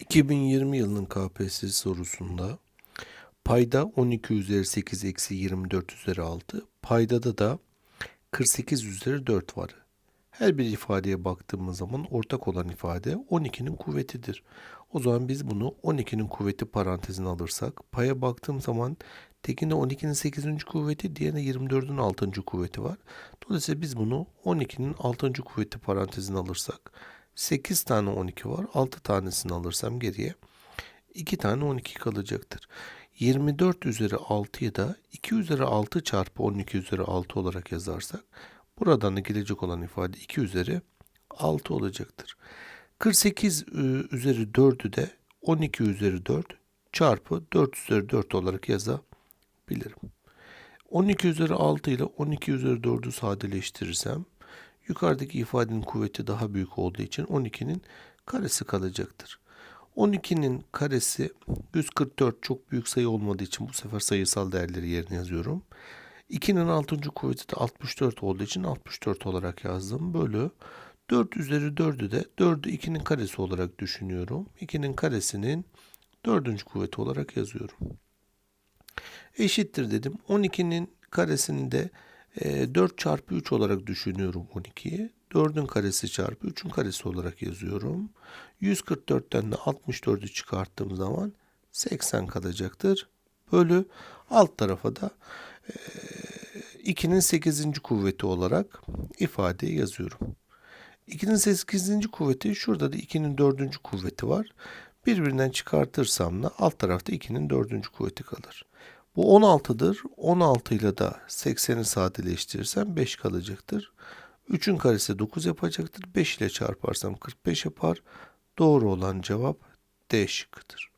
2020 yılının KPSS sorusunda payda 12 üzeri 8 eksi 24 üzeri 6, paydada da 48 üzeri 4 var. Her bir ifadeye baktığımız zaman ortak olan ifade 12'nin kuvvetidir. O zaman biz bunu 12'nin kuvveti parantezine alırsak, paya baktığım zaman tekinde 12'nin 8. kuvveti, diğerinde 24'ün 6. kuvveti var. Dolayısıyla biz bunu 12'nin 6. kuvveti parantezine alırsak, 8 tane 12 var. 6 tanesini alırsam geriye 2 tane 12 kalacaktır. 24 üzeri 6'yı da 2 üzeri 6 çarpı 12 üzeri 6 olarak yazarsak buradan da gelecek olan ifade 2 üzeri 6 olacaktır. 48 ü- üzeri 4'ü de 12 üzeri 4 çarpı 4 üzeri 4 olarak yazabilirim. 12 üzeri 6 ile 12 üzeri 4'ü sadeleştirirsem yukarıdaki ifadenin kuvveti daha büyük olduğu için 12'nin karesi kalacaktır. 12'nin karesi 144 çok büyük sayı olmadığı için bu sefer sayısal değerleri yerine yazıyorum. 2'nin 6. kuvveti de 64 olduğu için 64 olarak yazdım. Bölü 4 üzeri 4'ü de 4'ü 2'nin karesi olarak düşünüyorum. 2'nin karesinin 4. kuvveti olarak yazıyorum. Eşittir dedim. 12'nin karesini de e, 4 çarpı 3 olarak düşünüyorum 12'yi. 4'ün karesi çarpı 3'ün karesi olarak yazıyorum. 144'ten de 64'ü çıkarttığım zaman 80 kalacaktır. Bölü alt tarafa da e, 2'nin 8. kuvveti olarak ifadeyi yazıyorum. 2'nin 8. kuvveti şurada da 2'nin 4. kuvveti var. Birbirinden çıkartırsam da alt tarafta 2'nin 4. kuvveti kalır. Bu 16'dır. 16 ile de 80'i sadeleştirirsem 5 kalacaktır. 3'ün karesi 9 yapacaktır. 5 ile çarparsam 45 yapar. Doğru olan cevap D şıkkıdır.